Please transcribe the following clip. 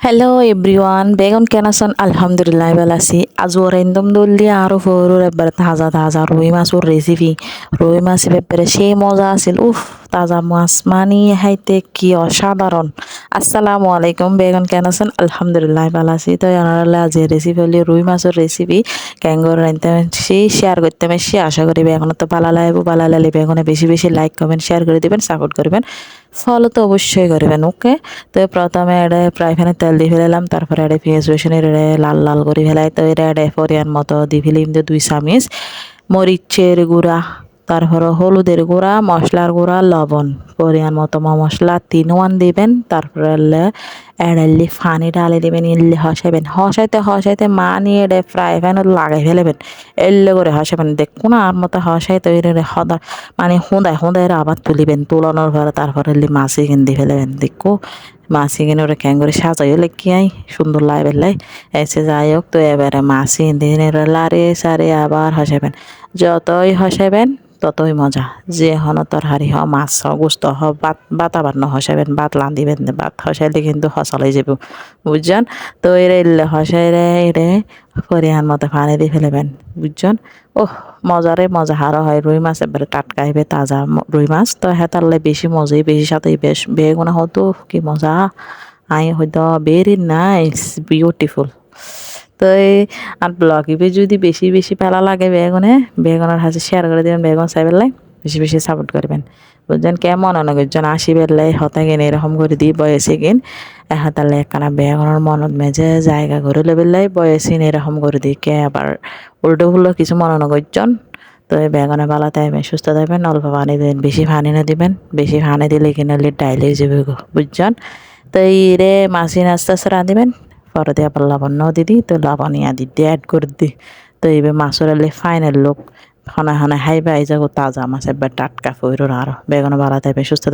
Hello everyone বেগন কেন আছেন? আলহামদুলিল্লাহ, ভালো আছি। আজ রেন্দম একদম দিয়ে আরও ফরুর একবারে তাজা তাজা রুই মাছের রেসিপি রুই মাছ ব্যাপারে সেই মজা আছিল। উফ তাজা মাছ মানি হাইতে কি অসাধারণ। আসসালামু আলাইকুম বেগুন কেন আছেন? আলহামদুলিল্লাহ ভালো আছি। তো জানালে আজ রেসিপি হলি রুই মাছের রেসিপি ক্যাঙ্গর রাইতে সেই শেয়ার করতে সে আশা করি বেগুন তো পালা লাগবো পালা লালি বেগুনে বেশি বেশি লাইক কমেন্ট শেয়ার করে দিবেন সাপোর্ট করবেন। ফলো তো অবশ্যই করবেন ওকে তো প্রথমে এটা ফ্রাই প্যানে তেল দিয়ে ফেলাম তারপরে এটা পেঁয়াজ রসুনের লাল লাল করে ফেলাই। তো এটা এটা পরিয়ান মতো দিয়ে ফেলিম যে দুই চামিচ। মরিচের গুঁড়া তারপরে হলুদের গুঁড়া, মশলার গুঁড়া, লবণ। পরিমাণ মতো মশলা তিন ওয়ান দিবেন, তারপরে এড়াইলি ফানি ঢালি দিবেন, ইল্লি হসাইবেন। হসাইতে হসাইতে মা নিয়ে এডে ফ্রাই প্যানত লাগাই ফেলেবেন। এল্লে করে হসাবেন দেখুন আর মতো হসাইতে হদা মানে হুঁদায় হুঁদায় আবার তুলিবেন তুলানোর পরে তারপরে মাছি কিনে ফেলেবেন। দেখো, মাছি কিনে ওরা ক্যাং করে সাজাই হলে কি আই, সুন্দর লাই। বেলাই এসে যাই হোক তো এবারে মাছি দিন লারে সারে আবার হসাবেন যতই হসাবেন ততই মজা। যে হন তরহারি হ মাছ হ গোস্ত হ বাত বাত আবার ন হসাবেন বাত লান্দিবেন বাত হসাইলে কিন্তু হসালাই যাব বুঝছেন? তো এরে এলে হসাইরে এরে পরিহান মতো পানি দিয়ে ফেলেবেন বুঝছেন? ওহ মজারে মজা। হারো হয় রুই মাছ, এবারে টাটকা হইবে, তাজা রুই মাছ। তো হেতারলে বেশি মজাই, বেশি সাথে বেশ, বেগুনা হতো, কি মজা। আই হয়তো ভেরি নাইস, বিউটিফুল। তো আর ব্লগিবে যদি বেশি বেশি পেলা লাগে বেগুনে বেগুনের হাসি শেয়ার করে দেবেন, বেগুন পেলাই বেশি বেশি সাপোর্ট করবেন। বুঝছেন? কেমন অনেক একজন আসি বেলাই হতে গেন এরকম করে দিয়ে বয়সে গিন হাতালে একখানা বেগুনের মনত মেজে জায়গা করে লেবেলাই বয়সিন এরকম করে দিই কে আবার উল্টো ফুলো কিছু মনে নগরজন তো এই বেগুনে ভালো থাকবেন সুস্থ থাকবেন, অল্প পানি দেবেন বেশি পানি না দিবেন, বেশি পানি দিলে কিনা ডাইলে যাবে বুঝছেন? তো এই রে মাছি আস্তে আস্তে রাঁধিবেন পরে দিয়ে আবার লাবণ্য দিদি, তো লবণ ইয়া দিয়ে অ্যাড করে দি। তো এইবার মাছের এলে ফাইনাল লোক, হনে হনে হাইবা, এই যাগো তাজা মাছ একবার টাটকা ফইরোর আরও। বেগুন ভালো থাকবে সুস্থ